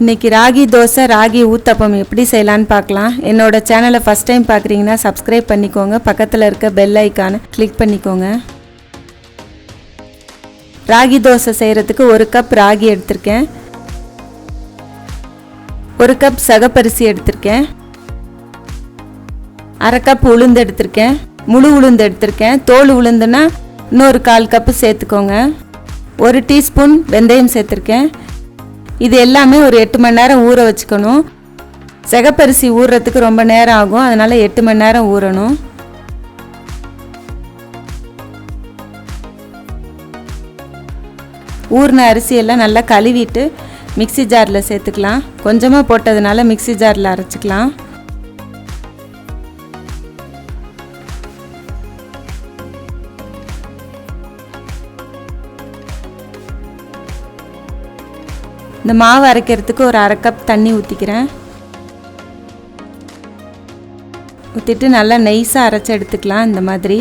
இன்னைக்கு ராகி தோசை ராகி ஊத்தப்பம் எப்படி செய்யலான்னு பார்க்கலாம். என்னோட சேனலை ஃபஸ்ட் டைம் பார்க்குறீங்கன்னா சப்ஸ்கிரைப் பண்ணிக்கோங்க. பக்கத்தில் இருக்க பெல் ஐக்கானை கிளிக் பண்ணிக்கோங்க. ராகி தோசை செய்கிறதுக்கு ஒரு கப் ராகி எடுத்திருக்கேன். ஒரு கப் சகப்பரிசி எடுத்திருக்கேன். அரை கப் உளுந்து எடுத்திருக்கேன். முழு உளுந்து எடுத்திருக்கேன். தோல் உளுந்துன்னா இன்னொரு கால் கப்பு சேர்த்துக்கோங்க. ஒரு டீஸ்பூன் வெந்தயம் சேர்த்துருக்கேன். இது எல்லாமே ஒரு எட்டு மணி நேரம் ஊற வச்சுக்கணும். செகப்பரிசி ஊறுறதுக்கு ரொம்ப நேரம் ஆகும். அதனால் எட்டு மணி நேரம் ஊறணும். ஊறின அரிசியெல்லாம் நல்லா கழுவிட்டு மிக்சி ஜாரில் சேர்த்துக்கலாம். கொஞ்சமாக போட்டதுனால மிக்சி ஜாரில் அரைச்சிக்கலாம். இந்த மாவு அரைக்கிறதுக்கு ஒரு அரை கப் தண்ணி ஊற்றிக்கிறேன் ஊற்றிட்டு நல்லா நைஸாக அரைச்சி எடுத்துக்கலாம் இந்த மாதிரி.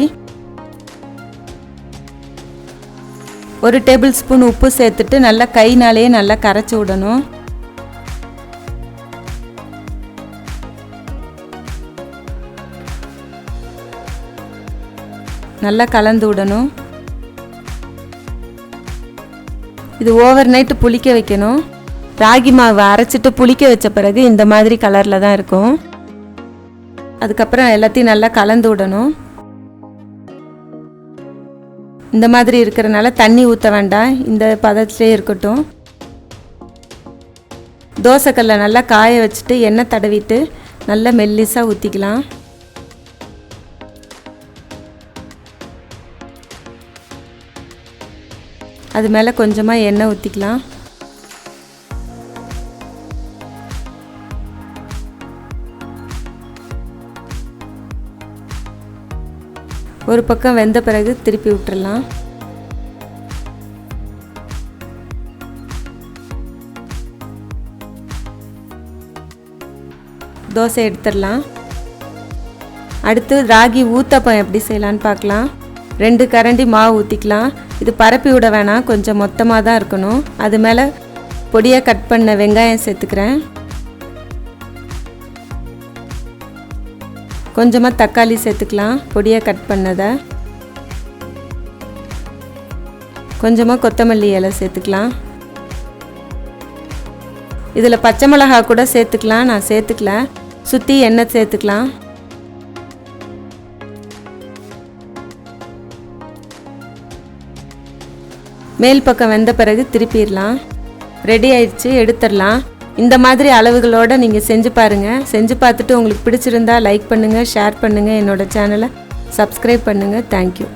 ஒரு டேபிள் ஸ்பூன் உப்பு சேர்த்துட்டு நல்லா கைனாலேயே நல்லா கரைச்சி விடணும். நல்லா கலந்து விடணும். இது ஓவர் நைட்டு புளிக்க வைக்கணும். ராகி மாவு அரைச்சிட்டு புளிக்க வச்ச பிறகு இந்த மாதிரி கலரில் தான் இருக்கும். அதுக்கப்புறம் எல்லாத்தையும் நல்லா கலந்து விடணும். இந்த மாதிரி இருக்கிறனால தண்ணி ஊற்ற வேண்டாம். இந்த பதத்திலே இருக்கட்டும். தோசைக்கல்லை நல்லா காய வச்சுட்டு எண்ணெய் தடவிட்டு நல்லா மெல்லிஸாக ஊற்றிக்கலாம் அது மேலே கொஞ்சமாக எண்ணெய் ஊற்றிக்கலாம் ஒரு பக்கம் வெந்த பிறகு திருப்பி விட்டுறலாம். தோசை எடுத்துடலாம். அடுத்து ராகி ஊத்தப்பம் எப்படி செய்யலான்னு பார்க்கலாம். ரெண்டு கரண்டி மாவு ஊற்றிக்கலாம் இது பரப்பி விட வேணாம். கொஞ்சம் மொத்தமாக தான் இருக்கணும். அது மேலே பொடியாக கட் பண்ண வெங்காயம் சேர்த்துக்கிறேன். கொஞ்சமாக தக்காளி சேர்த்துக்கலாம். பொடியாக கட் பண்ணதை. கொஞ்சமாக கொத்தமல்லி இலை சேர்த்துக்கலாம். இதில் பச்சை மிளகா கூட சேர்த்துக்கலாம். நான் சேர்த்துக்கல. சுற்றி எண்ணெய் சேர்த்துக்கலாம். மேல் பக்கம் வெந்த பிறகு திருப்பிடலாம். ரெடி ஆயிடுச்சு எடுத்துடலாம். இந்த மாதிரி அளவுகளோடு நீங்கள் செஞ்சு பாருங்கள் செஞ்சு பார்த்துட்டு உங்களுக்கு பிடிச்சிருந்தா லைக் பண்ணுங்கள் ஷேர் பண்ணுங்கள் என்னோடய சேனலை சப்ஸ்கிரைப் பண்ணுங்கள் தேங்க்யூ